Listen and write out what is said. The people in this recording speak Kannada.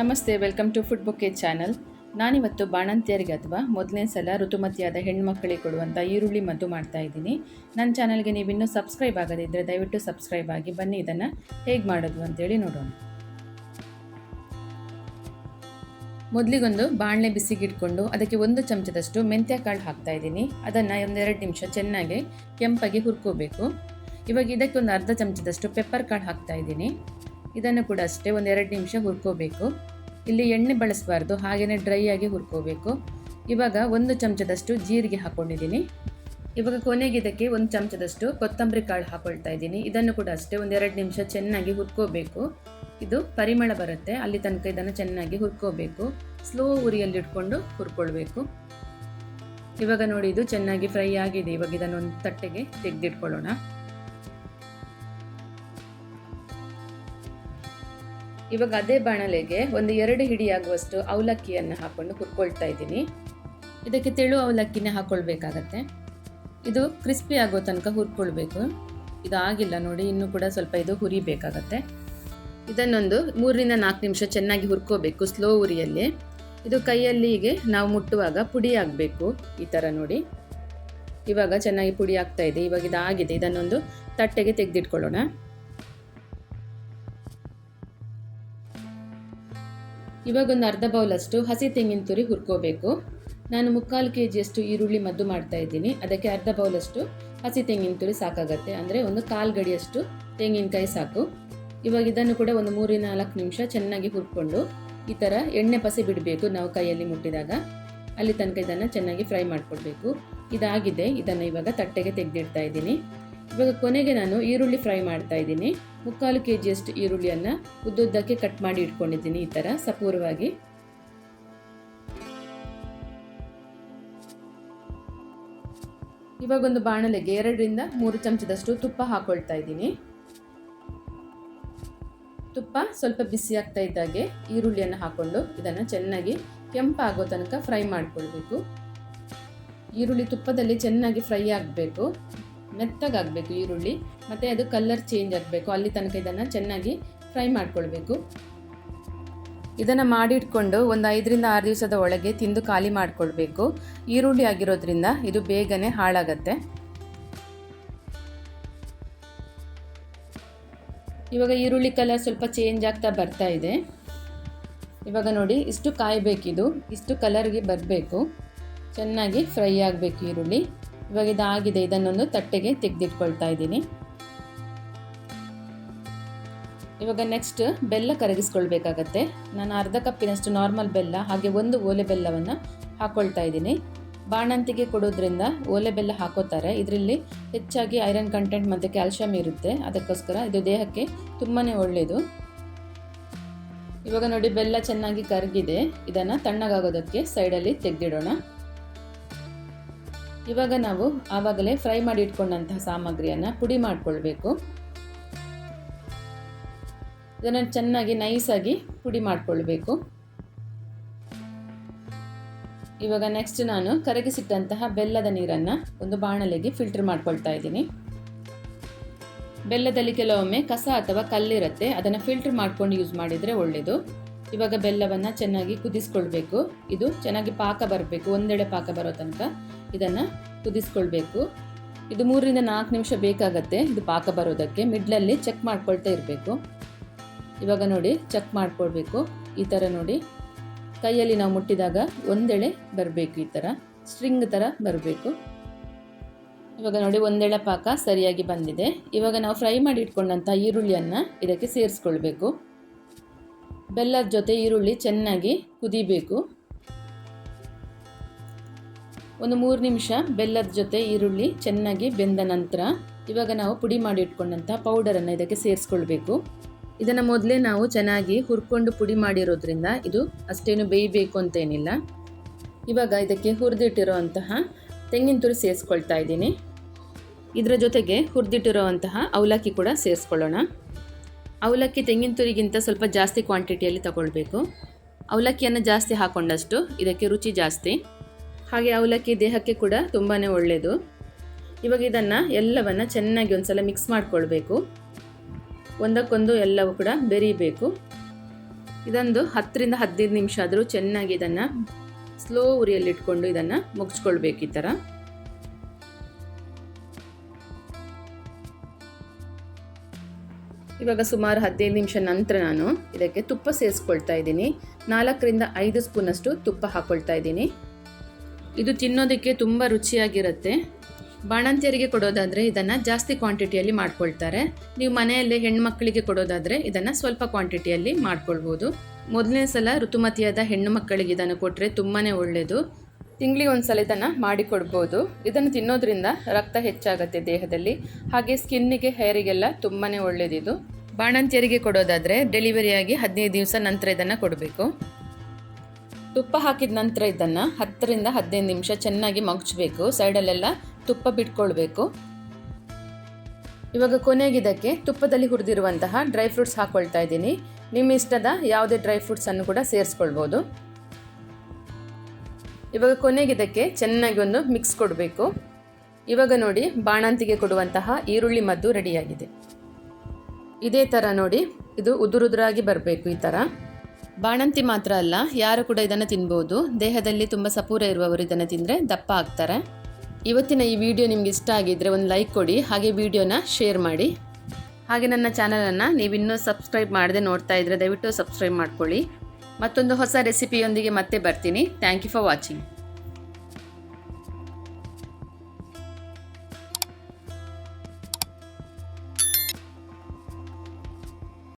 ನಮಸ್ತೆ, ವೆಲ್ಕಮ್ ಟು ಫುಡ್ ಬುಕ್ಕೆ ಚಾನಲ್. ನಾನಿವತ್ತು ಬಾಣಂತಿಯರಿಗೆ ಅಥವಾ ಮೊದಲನೇ ಸಲ ಋತುಮತಿಯಾದ ಹೆಣ್ಮಕ್ಕಳಿಗೆ ಕೊಡುವಂಥ ಈರುಳ್ಳಿ ಮದ್ದು ಮಾಡ್ತಾ ಇದ್ದೀನಿ. ನನ್ನ ಚಾನಲ್ಗೆ ನೀವು ಇನ್ನೂ ಸಬ್ಸ್ಕ್ರೈಬ್ ಆಗದಿದ್ದರೆ ದಯವಿಟ್ಟು ಸಬ್ಸ್ಕ್ರೈಬ್ ಆಗಿ ಬನ್ನಿ. ಇದನ್ನು ಹೇಗೆ ಮಾಡೋದು ಅಂತೇಳಿ ನೋಡೋಣ. ಮೊದಲಿಗೊಂದು ಬಾಣಲೆ ಬಿಸಿಗಿಟ್ಕೊಂಡು ಅದಕ್ಕೆ ಒಂದು ಚಮಚದಷ್ಟು ಮೆಂತ್ಯ ಕಾಳು ಹಾಕ್ತಾ ಇದ್ದೀನಿ. ಅದನ್ನು ಒಂದೆರಡು ನಿಮಿಷ ಚೆನ್ನಾಗಿ ಕೆಂಪಾಗಿ ಹುರ್ಕೋಬೇಕು. ಇವಾಗ ಇದಕ್ಕೆ ಒಂದು ಅರ್ಧ ಚಮಚದಷ್ಟು ಪೆಪ್ಪರ್ ಕಾಳು ಹಾಕ್ತಾ ಇದ್ದೀನಿ. ಇದನ್ನು ಕೂಡ ಅಷ್ಟೇ ಒಂದು ಎರಡು ನಿಮಿಷ ಹುರ್ಕೋಬೇಕು. ಇಲ್ಲಿ ಎಣ್ಣೆ ಬಳಸಬಾರ್ದು ಹಾಗೆಯೇ ಡ್ರೈ ಆಗಿ ಹುರ್ಕೋಬೇಕು. ಇವಾಗ ಒಂದು ಚಮಚದಷ್ಟು ಜೀರಿಗೆ ಹಾಕ್ಕೊಂಡಿದ್ದೀನಿ ಇವಾಗ ಕೊನೆಗೆ ಇದಕ್ಕೆ ಒಂದು ಚಮಚದಷ್ಟು ಕೊತ್ತಂಬರಿ ಕಾಳು ಹಾಕೊಳ್ತಾ ಇದ್ದೀನಿ. ಇದನ್ನು ಕೂಡ ಅಷ್ಟೇ ಒಂದು ಎರಡು ನಿಮಿಷ ಚೆನ್ನಾಗಿ ಹುರ್ಕೋಬೇಕು. ಇದು ಪರಿಮಳ ಬರುತ್ತೆ, ಅಲ್ಲಿ ತನಕ ಇದನ್ನು ಚೆನ್ನಾಗಿ ಹುರ್ಕೋಬೇಕು. ಸ್ಲೋ ಉರಿಯಲ್ಲಿ ಇಟ್ಕೊಂಡು ಹುರ್ಕೊಳ್ಬೇಕು. ಇವಾಗ ನೋಡಿ, ಇದು ಚೆನ್ನಾಗಿ ಫ್ರೈ ಆಗಿದೆ. ಇವಾಗ ಇದನ್ನು ಒಂದು ತಟ್ಟೆಗೆ ತೆಗೆದಿಟ್ಕೊಳ್ಳೋಣ. ಇವಾಗ ಅದೇ ಬಾಣಲೆಗೆ ಒಂದು ಎರಡು ಹಿಡಿಯಾಗುವಷ್ಟು ಅವಲಕ್ಕಿಯನ್ನು ಹಾಕೊಂಡು ಹುರ್ಕೊಳ್ತಾ ಇದ್ದೀನಿ. ಇದಕ್ಕೆ ತೆಳು ಅವಲಕ್ಕಿನೇ ಹಾಕ್ಕೊಳ್ಬೇಕಾಗತ್ತೆ ಇದು ಕ್ರಿಸ್ಪಿ ಆಗೋ ತನಕ ಹುರ್ಕೊಳ್ಬೇಕು. ಇದು ಆಗಿಲ್ಲ ನೋಡಿ, ಇನ್ನೂ ಕೂಡ ಸ್ವಲ್ಪ ಇದು ಹುರಿಬೇಕಾಗತ್ತೆ. ಇದನ್ನೊಂದು ಮೂರರಿಂದ ನಾಲ್ಕು ನಿಮಿಷ ಚೆನ್ನಾಗಿ ಹುರ್ಕೋಬೇಕು ಸ್ಲೋ ಉರಿಯಲ್ಲಿ. ಇದು ಕೈಯಲ್ಲಿ ಹೀಗೆ ನಾವು ಮುಟ್ಟುವಾಗ ಪುಡಿ ಆಗಬೇಕು ಈ ಥರ ನೋಡಿ. ಇವಾಗ ಚೆನ್ನಾಗಿ ಪುಡಿ ಆಗ್ತಾ ಇದೆ, ಇವಾಗ ಇದಾಗಿದೆ. ಇದನ್ನೊಂದು ತಟ್ಟೆಗೆ ತೆಗೆದಿಟ್ಕೊಳ್ಳೋಣ. ಇವಾಗ ಒಂದು ಅರ್ಧ ಬೌಲಷ್ಟು ಹಸಿ ತೆಂಗಿನ ತುರಿ ಹುರ್ಕೋಬೇಕು. ನಾನು ಮುಕ್ಕಾಲು ಕೆ ಜಿಯಷ್ಟು ಈರುಳ್ಳಿ ಮದ್ದು ಮಾಡ್ತಾ ಇದ್ದೀನಿ. ಅದಕ್ಕೆ ಅರ್ಧ ಬೌಲಷ್ಟು ಹಸಿ ತೆಂಗಿನ ತುರಿ ಸಾಕಾಗತ್ತೆ. ಅಂದರೆ ಒಂದು ಕಾಲು ಗಡಿಯಷ್ಟು ತೆಂಗಿನಕಾಯಿ ಸಾಕು. ಇವಾಗ ಇದನ್ನು ಕೂಡ ಒಂದು ಮೂರು ನಾಲ್ಕು ನಿಮಿಷ ಚೆನ್ನಾಗಿ ಹುರ್ಕೊಂಡು ಈ ಥರ ಎಣ್ಣೆ ಪಸಿ ಬಿಡಬೇಕು ನಾವು ಕೈಯಲ್ಲಿ ಮುಟ್ಟಿದಾಗ. ಅಲ್ಲಿ ತನಕ ಇದನ್ನು ಚೆನ್ನಾಗಿ ಫ್ರೈ ಮಾಡಿಕೊಡ್ಬೇಕು. ಇದಾಗಿದೆ. ಇದನ್ನು ಇವಾಗ ತಟ್ಟೆಗೆ ತೆಗೆದಿಡ್ತಾ ಇದ್ದೀನಿ. ಇವಾಗ ಕೊನೆಗೆ ನಾನು ಈರುಳ್ಳಿ ಫ್ರೈ ಮಾಡ್ತಾ ಇದ್ದೀನಿ. ಮುಕ್ಕಾಲು ಕೆ ಜಿಯಷ್ಟು ಈರುಳ್ಳಿಯನ್ನು ಉದ್ದುದ್ದಕ್ಕೆ ಕಟ್ ಮಾಡಿ ಇಟ್ಕೊಂಡಿದ್ದೀನಿ ಈ ಥರ ಸಪೂರವಾಗಿ. ಇವಾಗ ಒಂದು ಬಾಣಲೆಗೆ ಎರಡರಿಂದ ಮೂರು ಚಮಚದಷ್ಟು ತುಪ್ಪ ಹಾಕೊಳ್ತಾ ಇದ್ದೀನಿ. ತುಪ್ಪ ಸ್ವಲ್ಪ ಬಿಸಿ ಆಗ್ತಾ ಇದ್ದಾಗೆ ಈರುಳ್ಳಿಯನ್ನು ಹಾಕ್ಕೊಂಡು ಇದನ್ನು ಚೆನ್ನಾಗಿ ಕೆಂಪಾಗೋ ತನಕ ಫ್ರೈ ಮಾಡಿಕೊಳ್ಬೇಕು. ಈರುಳ್ಳಿ ತುಪ್ಪದಲ್ಲಿ ಚೆನ್ನಾಗಿ ಫ್ರೈ ಆಗಬೇಕು. ಮೆತ್ತಗಾಗಬೇಕು ಈರುಳ್ಳಿ, ಮತ್ತು ಅದು ಕಲರ್ ಚೇಂಜ್ ಆಗಬೇಕು. ಅಲ್ಲಿ ತನಕ ಇದನ್ನು ಚೆನ್ನಾಗಿ ಫ್ರೈ ಮಾಡ್ಕೊಳ್ಬೇಕು. ಇದನ್ನು ಮಾಡಿಟ್ಕೊಂಡು ಒಂದು ಐದರಿಂದ ಆರು ದಿವಸದ ಒಳಗೆ ತಿಂದು ಖಾಲಿ ಮಾಡಿಕೊಳ್ಬೇಕು. ಈರುಳ್ಳಿ ಆಗಿರೋದ್ರಿಂದ ಇದು ಬೇಗನೆ ಹಾಳಾಗತ್ತೆ. ಇವಾಗ ಈರುಳ್ಳಿ ಕಲರ್ ಸ್ವಲ್ಪ ಚೇಂಜ್ ಆಗ್ತಾ ಬರ್ತಾ ಇದೆ. ಇವಾಗ ನೋಡಿ, ಇಷ್ಟು ಕಾಯಬೇಕಿದು. ಇಷ್ಟು ಕಲರ್ಗೆ ಬರಬೇಕು. ಚೆನ್ನಾಗಿ ಫ್ರೈ ಆಗಬೇಕು ಈರುಳ್ಳಿ. ಇವಾಗ ಇದಾಗಿದೆ. ಇದನ್ನೊಂದು ತಟ್ಟೆಗೆ ತೆಗೆದಿಟ್ಕೊಳ್ತಾ ಇದ್ದೀನಿ. ಇವಾಗ ನೆಕ್ಸ್ಟ್ ಬೆಲ್ಲ ಕರಗಿಸ್ಕೊಳ್ಬೇಕಾಗತ್ತೆ. ನಾನು ಅರ್ಧ ಕಪ್ಪಿನಷ್ಟು ನಾರ್ಮಲ್ ಬೆಲ್ಲ, ಹಾಗೆ ಒಂದು ಓಲೆ ಬೆಲ್ಲವನ್ನು ಹಾಕ್ಕೊಳ್ತಾ ಇದ್ದೀನಿ. ಬಾಣಂತಿಗೆ ಕೊಡೋದ್ರಿಂದ ಓಲೆ ಬೆಲ್ಲ ಹಾಕೋತಾರೆ. ಇದರಲ್ಲಿ ಹೆಚ್ಚಾಗಿ ಐರನ್ ಕಂಟೆಂಟ್ ಮತ್ತು ಕ್ಯಾಲ್ಶಿಯಂ ಇರುತ್ತೆ. ಅದಕ್ಕೋಸ್ಕರ ಇದು ದೇಹಕ್ಕೆ ತುಂಬಾ ಒಳ್ಳೆಯದು ಇವಾಗ ನೋಡಿ, ಬೆಲ್ಲ ಚೆನ್ನಾಗಿ ಕರಗಿದೆ. ಇದನ್ನು ತಣ್ಣಗಾಗೋದಕ್ಕೆ ಸೈಡಲ್ಲಿ ತೆಗೆದಿಡೋಣ. ಇವಾಗ ನಾವು ಆವಾಗಲೇ ಫ್ರೈ ಮಾಡಿ ಇಟ್ಕೊಂಡಂತಹ ಸಾಮಗ್ರಿಯನ್ನು ಪುಡಿ ಮಾಡಿಕೊಳ್ಬೇಕು. ಇದನ್ನು ಚೆನ್ನಾಗಿ ನೈಸಾಗಿ ಪುಡಿ ಮಾಡಿಕೊಳ್ಬೇಕು. ಇವಾಗ ನೆಕ್ಸ್ಟ್ ನಾನು ಕರಗಿಸಿಟ್ಟಂತಹ ಬೆಲ್ಲದ ನೀರನ್ನು ಒಂದು ಬಾಣಲೆಗೆ ಫಿಲ್ಟರ್ ಮಾಡ್ಕೊಳ್ತಾ ಇದ್ದೀನಿ. ಬೆಲ್ಲದಲ್ಲಿ ಕೆಲವೊಮ್ಮೆ ಕಸ ಅಥವಾ ಕಲ್ಲಿರುತ್ತೆ, ಅದನ್ನು ಫಿಲ್ಟರ್ ಮಾಡ್ಕೊಂಡು ಯೂಸ್ ಮಾಡಿದರೆ ಒಳ್ಳೆಯದು ಇವಾಗ ಬೆಲ್ಲವನ್ನು ಚೆನ್ನಾಗಿ ಕುದಿಸ್ಕೊಳ್ಬೇಕು. ಇದು ಚೆನ್ನಾಗಿ ಪಾಕ ಬರಬೇಕು, ಒಂದೆಡೆ ಪಾಕ ಬರೋ ತನಕ ಇದನ್ನು ಕುದಿಸ್ಕೊಳ್ಬೇಕು. ಇದು ಮೂರರಿಂದ ನಾಲ್ಕು ನಿಮಿಷ ಬೇಕಾಗತ್ತೆ ಇದು ಪಾಕ ಬರೋದಕ್ಕೆ. ಮಿಡ್ಲಲ್ಲಿ ಚೆಕ್ ಮಾಡ್ಕೊಳ್ತಾ ಇರಬೇಕು. ಇವಾಗ ನೋಡಿ ಚೆಕ್ ಮಾಡ್ಕೊಳ್ಬೇಕು. ಈ ಥರ ನೋಡಿ, ಕೈಯಲ್ಲಿ ನಾವು ಮುಟ್ಟಿದಾಗ ಒಂದೆಳೆ ಬರಬೇಕು ಈ ಥರ ಸ್ಟ್ರಿಂಗ್ ಥರ ಬರಬೇಕು. ಇವಾಗ ನೋಡಿ, ಒಂದೆಳೆ ಪಾಕ ಸರಿಯಾಗಿ ಬಂದಿದೆ. ಇವಾಗ ನಾವು ಫ್ರೈ ಮಾಡಿ ಇಟ್ಕೊಂಡಂಥ ಈರುಳ್ಳಿಯನ್ನು ಇದಕ್ಕೆ ಸೇರಿಸ್ಕೊಳ್ಬೇಕು. ಬೆಲ್ಲದ ಜೊತೆ ಈರುಳ್ಳಿ ಚೆನ್ನಾಗಿ ಕುದಿಬೇಕು. ಒಂದು ಮೂರು ನಿಮಿಷ ಬೆಲ್ಲದ ಜೊತೆ ಈರುಳ್ಳಿ ಚೆನ್ನಾಗಿ ಬೆಂದ ನಂತರ ಇವಾಗ ನಾವು ಪುಡಿ ಮಾಡಿ ಇಟ್ಕೊಂಡಂಥ ಪೌಡರನ್ನು ಇದಕ್ಕೆ ಸೇರಿಸ್ಕೊಳ್ಬೇಕು. ಇದನ್ನು ಮೊದಲೇ ನಾವು ಚೆನ್ನಾಗಿ ಹುರ್ಕೊಂಡು ಪುಡಿ ಮಾಡಿರೋದ್ರಿಂದ ಇದು ಅಷ್ಟೇನು ಬೇಯಬೇಕು ಅಂತೇನಿಲ್ಲ. ಇವಾಗ ಇದಕ್ಕೆ ಹುರಿದಿಟ್ಟಿರೋವಂತಹ ತೆಂಗಿನ ತುರಿ ಸೇರಿಸ್ಕೊಳ್ತಾ ಇದ್ದೀನಿ. ಇದರ ಜೊತೆಗೆ ಹುರಿದಿಟ್ಟಿರೋವಂತಹ ಅವಲಕ್ಕಿ ಕೂಡ ಸೇರಿಸ್ಕೊಳ್ಳೋಣ. ಅವಲಕ್ಕಿ ತೆಂಗಿನ ತುರಿಗಿಂತ ಸ್ವಲ್ಪ ಜಾಸ್ತಿ ಕ್ವಾಂಟಿಟಿಯಲ್ಲಿ ತಗೊಳ್ಬೇಕು. ಅವಲಕ್ಕಿಯನ್ನು ಜಾಸ್ತಿ ಹಾಕೊಂಡಷ್ಟು ಇದಕ್ಕೆ ರುಚಿ ಜಾಸ್ತಿ. ಹಾಗೆ ಅವಲಕ್ಕಿ ದೇಹಕ್ಕೆ ಕೂಡ ತುಂಬಾ ಒಳ್ಳೆಯದು ಇವಾಗ ಇದನ್ನು ಎಲ್ಲವನ್ನು ಚೆನ್ನಾಗಿ ಒಂದು ಸಲ ಮಿಕ್ಸ್ ಮಾಡಿಕೊಳ್ಬೇಕು. ಒಂದಕ್ಕೊಂದು ಎಲ್ಲವೂ ಕೂಡ ಬೆರೀಬೇಕು. ಇದೊಂದು ಹತ್ತರಿಂದ ಹದಿನೈದು ನಿಮಿಷ ಆದರೂ ಚೆನ್ನಾಗಿ ಇದನ್ನು ಸ್ಲೋ ಉರಿಯಲ್ಲಿಟ್ಕೊಂಡು ಇದನ್ನು ಮುಗಿಸ್ಕೊಳ್ಬೇಕು ಈ ಥರ ಇವಾಗ ಸುಮಾರು ಹದಿನೈದು ನಿಮಿಷ ನಂತರ ನಾನು ಇದಕ್ಕೆ ತುಪ್ಪ ಸೇರಿಸ್ಕೊಳ್ತಾ ಇದ್ದೀನಿ. ನಾಲ್ಕರಿಂದ ಐದು ಸ್ಪೂನಷ್ಟು ತುಪ್ಪ ಹಾಕ್ಕೊಳ್ತಾ ಇದ್ದೀನಿ. ಇದು ತಿನ್ನೋದಕ್ಕೆ ತುಂಬ ರುಚಿಯಾಗಿರುತ್ತೆ. ಬಾಣಂತಿಯರಿಗೆ ಕೊಡೋದಾದರೆ ಇದನ್ನು ಜಾಸ್ತಿ ಕ್ವಾಂಟಿಟಿಯಲ್ಲಿ ಮಾಡ್ಕೊಳ್ತಾರೆ. ನೀವು ಮನೆಯಲ್ಲೇ ಹೆಣ್ಮಕ್ಕಳಿಗೆ ಕೊಡೋದಾದರೆ ಇದನ್ನು ಸ್ವಲ್ಪ ಕ್ವಾಂಟಿಟಿಯಲ್ಲಿ ಮಾಡ್ಕೊಳ್ಬೋದು. ಮೊದಲನೇ ಸಲ ಋತುಮತಿಯಾದ ಹೆಣ್ಣು ಮಕ್ಕಳಿಗೆ ಇದನ್ನು ಕೊಟ್ಟರೆ ತುಂಬಾ ಒಳ್ಳೆಯದು ತಿಂಗಳಿಗೆ ಒಂದು ಸಲ ಇದನ್ನು ಮಾಡಿಕೊಡ್ಬೋದು ಇದನ್ನು ತಿನ್ನೋದ್ರಿಂದ ರಕ್ತ ಹೆಚ್ಚಾಗುತ್ತೆ ದೇಹದಲ್ಲಿ. ಹಾಗೆ ಸ್ಕಿನ್ನಿಗೆ ಹೇರಿಗೆಲ್ಲ ತುಂಬಾ ಒಳ್ಳೆಯದಿದು ಬಾಣಂತಿಯರಿಗೆ ಕೊಡೋದಾದರೆ ಡೆಲಿವರಿಯಾಗಿ ಹದಿನೈದು ದಿವಸ ನಂತರ ಇದನ್ನು ಕೊಡಬೇಕು. ತುಪ್ಪ ಹಾಕಿದ ನಂತರ ಇದನ್ನು ಹತ್ತರಿಂದ ಹದಿನೈದು ನಿಮಿಷ ಚೆನ್ನಾಗಿ ಮಗ್ಚಬೇಕು. ಸೈಡಲ್ಲೆಲ್ಲ ತುಪ್ಪ ಬಿಟ್ಕೊಳ್ಬೇಕು. ಇವಾಗ ಕೊನೆಗಿದಕ್ಕೆ ತುಪ್ಪದಲ್ಲಿ ಹುರಿದಿರುವಂತಹ ಡ್ರೈ ಫ್ರೂಟ್ಸ್ ಹಾಕ್ಕೊಳ್ತಾ ಇದ್ದೀನಿ. ನಿಮ್ಮ ಇಷ್ಟದ ಯಾವುದೇ ಡ್ರೈ ಫ್ರೂಟ್ಸನ್ನು ಕೂಡ ಸೇರಿಸ್ಕೊಳ್ಬೋದು. ಇವಾಗ ಕೊನೆಗಿದಕ್ಕೆ ಚೆನ್ನಾಗಿ ಒಂದು ಮಿಕ್ಸ್ ಕೊಡಬೇಕು. ಇವಾಗ ನೋಡಿ ಬಾಣಂತಿಗೆ ಕೊಡುವಂತಹ ಈರುಳ್ಳಿ ಮದ್ದು ರೆಡಿಯಾಗಿದೆ. ಇದೇ ಥರ ನೋಡಿ, ಇದು ಉದುರುದುರಾಗಿ ಬರಬೇಕು ಈ ಥರ ಬಾಣಂತಿ ಮಾತ್ರ ಅಲ್ಲ, ಯಾರು ಕೂಡ ಇದನ್ನು ತಿನ್ಬೋದು. ದೇಹದಲ್ಲಿ ತುಂಬ ಸಪೂರ ಇರುವವರು ಇದನ್ನು ತಿಂದರೆ ದಪ್ಪ ಆಗ್ತಾರೆ. ಇವತ್ತಿನ ಈ ವಿಡಿಯೋ ನಿಮ್ಗೆ ಇಷ್ಟ ಆಗಿದ್ದರೆ ಒಂದು ಲೈಕ್ ಕೊಡಿ, ಹಾಗೆ ವಿಡಿಯೋನ ಶೇರ್ ಮಾಡಿ. ಹಾಗೆ ನನ್ನ ಚಾನಲನ್ನು ನೀವಿನ್ನೂ ಸಬ್ಸ್ಕ್ರೈಬ್ ಮಾಡದೆ ನೋಡ್ತಾ ಇದ್ದರೆ ದಯವಿಟ್ಟು ಸಬ್ಸ್ಕ್ರೈಬ್ ಮಾಡ್ಕೊಳ್ಳಿ. ಮತ್ತೊಂದು ಹೊಸ ರೆಸಿಪಿಯೊಂದಿಗೆ ಮತ್ತೆ ಬರ್ತೀನಿ. Thank you for watching